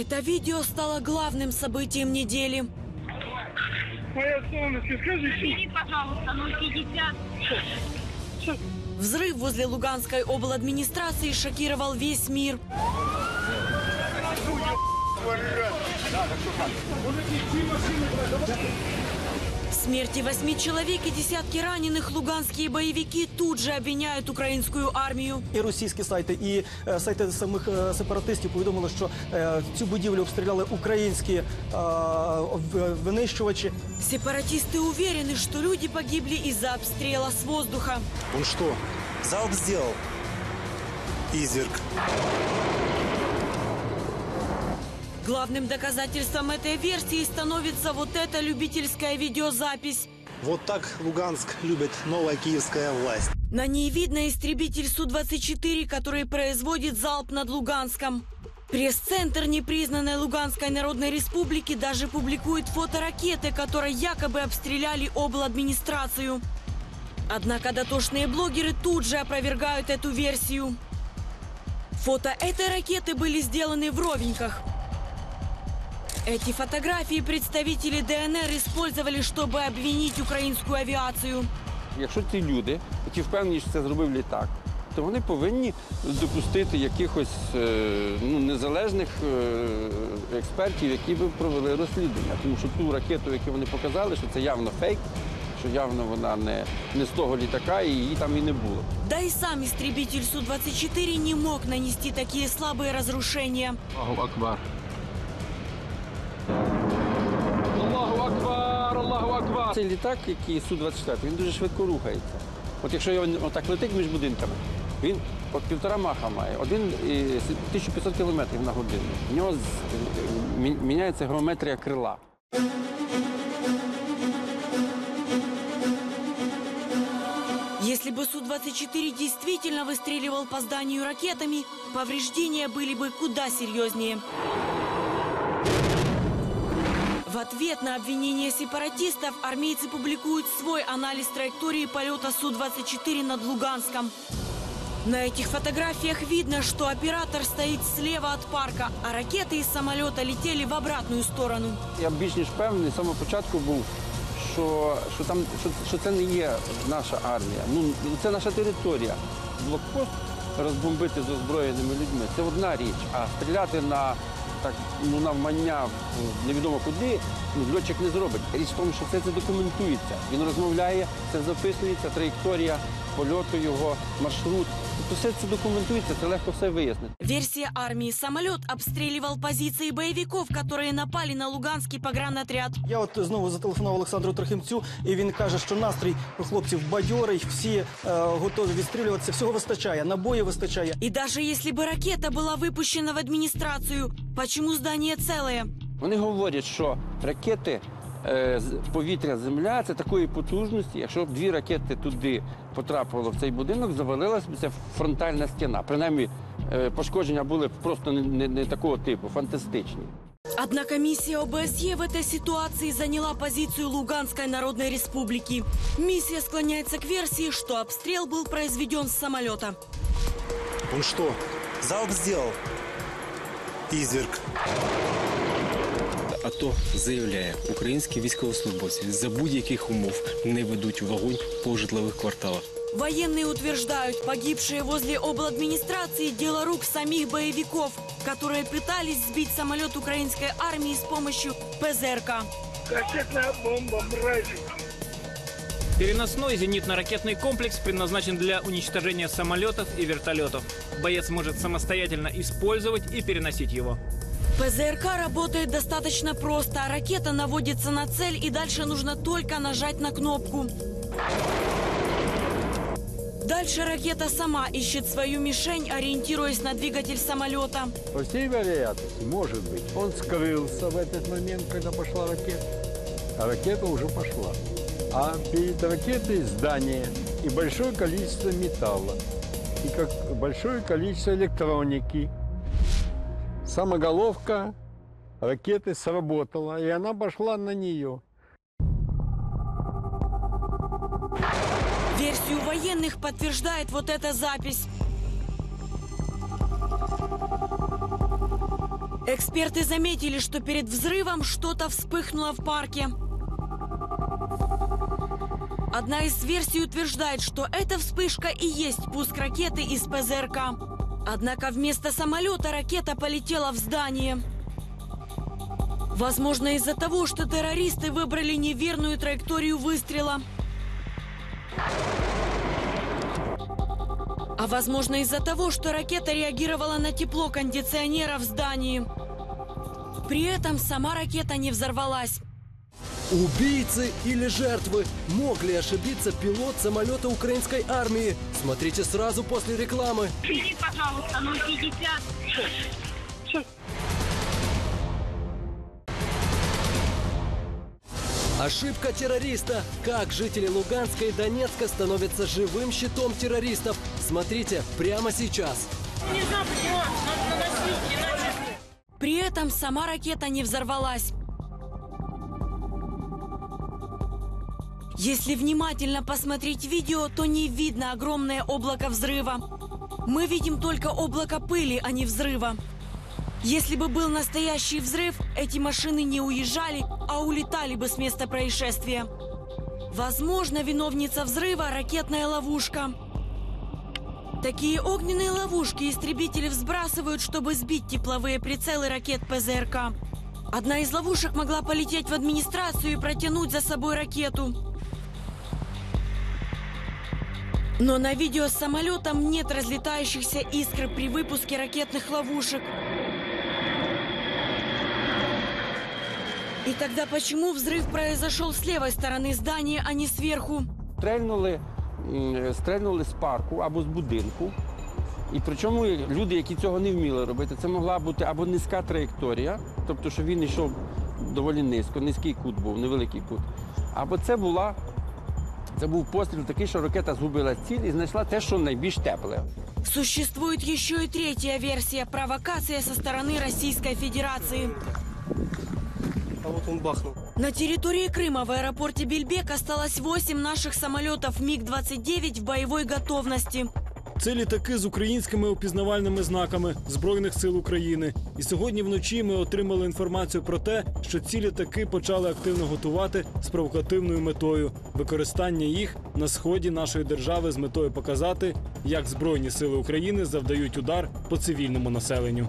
Это видео стало главным событием недели. Моя солнышко, скажи, Извини, пожалуйста, 050. Взрыв возле Луганской обладминистрации шокировал весь мир. В смерти восьми человек и десятки раненых луганские боевики тут же обвиняют украинскую армию. І російські сайти, і е, сайти самих е, сепаратистів повідомили, що е, цю будівлю обстріляли українські е, в- винищувачі. Сепаратисты уверены, что люди погибли из-за обстрела с воздуха. Он что, залп сделал? Изверг. Главным доказательством этой версии становится вот эта любительская видеозапись. Вот так Луганск любит новая киевская власть. На ней видно истребитель Су-24, который производит залп над Луганском. Пресс-центр непризнанной Луганской Народной Республики даже публикует фото ракеты, которой якобы обстреляли обладминистрацию. Однако дотошные блогеры тут же опровергают эту версию. Фото этой ракеты были сделаны в ровеньках. Эти фотографии представители ДНР использовали, чтобы обвинить украинскую авиацию. Якщо ці люди, які впевнені, що це зробив літак, то вони повинні допустити якихось е, ну, незалежних е, експертів, які би провели розслідування. Тому що ту ракету, яку вони показали, що це явно фейк, що явно вона не, не з того літака, і її там і не було. Да и сам истребитель Су-24 не мог нанести такие слабые разрушения. Аллаху Акбар. Цей літак, який Су-24, він дуже швидко рухається. От якщо його отак летить між будинками, він от півтора маха має, один і 1500 кілометрів на годину. В нього з- мі- міняється геометрія крила. Если бы Су-24 действительно выстреливал по зданию ракетами, повреждения были бы куда серьезнее. В ответ на обвинение сепаратистов армейцы публикуют свой анализ траектории полета Су-24 над Луганском. На этих фотографиях видно, что оператор стоит слева от парка, а ракеты из самолета летели в обратную сторону. Я більш ніж впевнений, з самого початку був, що, що, там, що, що це не є наша армія. Ну, це наша територія. Блокпост розбомбити з озброєними людьми це одна річ, а стріляти на так, ну, навмання в невідомо куди, ну, льотчик не зробить. Річ в тому, що це, це документується. Він розмовляє, це записується, траєкторія польоту його, маршрут. Тобто все це документується, це легко все вияснити. Версия армии. Самолет обстреливал позиции боевиков, которые напали на Луганский погранотряд. Я от знову зателефонував Олександру Трохимцю, і він каже, що настрій у хлопців бадьорий, всі е, готові відстрілюватися, всього вистачає, набоїв вистачає. И даже если бы ракета была выпущена в администрацию, почему здание целое? Вони говорять, що ракети е, з повітря земля це такої потужності. Якщо б дві ракети туди потрапило в цей будинок, завалилася б ця фронтальна стіна. Принаймні, е, пошкодження були б просто не, не, не такого типу, фантастичні. Однако миссия ОБСЕ в этой ситуации заняла позицию Луганской Народной Республики. Миссия склоняется к версии, что обстрел был произведен с самолета. Он что, залп сделал? Изверг. АТО заявляє, українські військовослужбовці за будь-яких умов не ведуть вогонь по житлових кварталах. Военные утверждают, погибшие возле обладминистрации – дело рук самих боевиков, которые пытались сбить самолет украинской армии с помощью ПЗРК. Кассетная бомба, мрази. Переносной зенитно-ракетный комплекс предназначен для уничтожения самолетов и вертолетов. Боец может самостоятельно использовать и переносить его. ПЗРК работает достаточно просто. Ракета наводится на цель, и дальше нужно только нажать на кнопку. Дальше ракета сама ищет свою мишень, ориентируясь на двигатель самолета. По всей вероятности, может быть, он скрылся в этот момент, когда пошла ракета, а ракета уже пошла. А перед ракетой здание и большое количество металла, и как большое количество электроники. Самоголовка ракеты сработала, и она пошла на нее. Версию военных подтверждает вот эта запись. Эксперты заметили, что перед взрывом что-то вспыхнуло в парке. Одна из версий утверждает, что эта вспышка и есть пуск ракеты из ПЗРК. Однако вместо самолета ракета полетела в здание. Возможно, из-за того, что террористы выбрали неверную траекторию выстрела. А возможно, из-за того, что ракета реагировала на тепло кондиционера в здании. При этом сама ракета не взорвалась. Убийцы или жертвы? Мог ли ошибиться пилот самолета украинской армии? Смотрите сразу после рекламы. Извини, пожалуйста, 050. Ошибка террориста. Как жители Луганска и Донецка становятся живым щитом террористов? Смотрите прямо сейчас. При этом сама ракета не взорвалась. Если внимательно посмотреть видео, то не видно огромное облако взрыва. Мы видим только облако пыли, а не взрыва. Если бы был настоящий взрыв, эти машины не уезжали, а улетали бы с места происшествия. Возможно, виновница взрыва – ракетная ловушка. Такие огненные ловушки истребители взбрасывают, чтобы сбить тепловые прицелы ракет ПЗРК. Одна из ловушек могла полететь в администрацию и протянуть за собой ракету. Но на видео с самолетом нет разлетающихся искр при выпуске ракетных ловушек. И тогда почему взрыв произошел с левой стороны здания, а не сверху? Стрельнули, м, стрельнули з парку або з будинку. І причому люди, які цього не вміли робити, це могла бути або низька траєкторія, тобто, що він йшов доволі низько, низький кут був, невеликий кут. Або це була. Це був постріл такий, що ракета згубила ціль і знайшла те, що найбільш тепле. Существует еще и третья версия – провокация со стороны Российской Федерации. А вот он бахнул. На территории Крыма в аэропорте Бельбек осталось 8 наших самолетов МиГ-29 в боевой готовности. Це літаки з українськими опізнавальними знаками Збройних сил України. І сьогодні вночі ми отримали інформацію про те, що ці літаки почали активно готувати з провокативною метою використання їх на сході нашої держави з метою показати, як Збройні сили України завдають удар по цивільному населенню.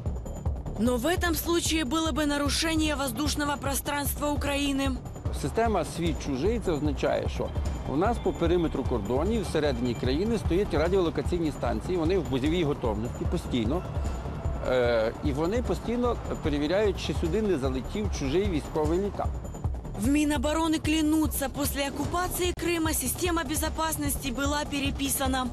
Но в этом случае было бы нарушение воздушного пространства Украины. Система свій чужий це означає, що у нас по периметру кордонів всередині країни стоять радіолокаційні станції. Вони в бойовій готовності постійно. Е, і вони постійно перевіряють, чи сюди не залетів чужий військовий літак. В Минобороны клянутся, после оккупации Крыма система безопасности была переписана.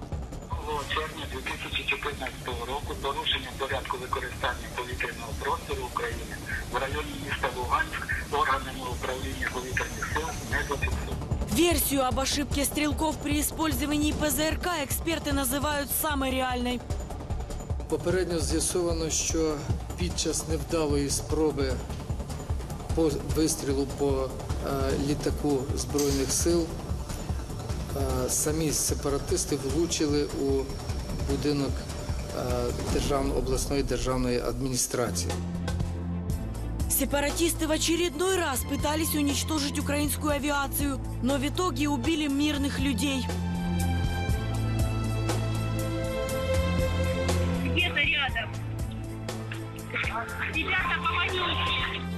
червня 2014 року порушення порядку використання повітряного простору України в районі міста Луганськ органами управління повітряних сил не зафіксовано. Версию об ошибке стрелков при использовании ПЗРК эксперты называют самой реальной. Попередньо з'ясовано, що під час невдалої спроби по вистрілу по е, літаку Збройних сил е, самі сепаратисти влучили у будинок е, державної обласної державної адміністрації. Сепаратисты в очередной раз пытались уничтожить украинскую авиацию, но в итоге убили мирных людей. Где-то рядом. Ребята, помогите!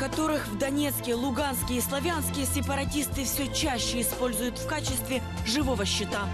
Которых в Донецке, Луганске и Славянске сепаратисты все чаще используют в качестве живого щита.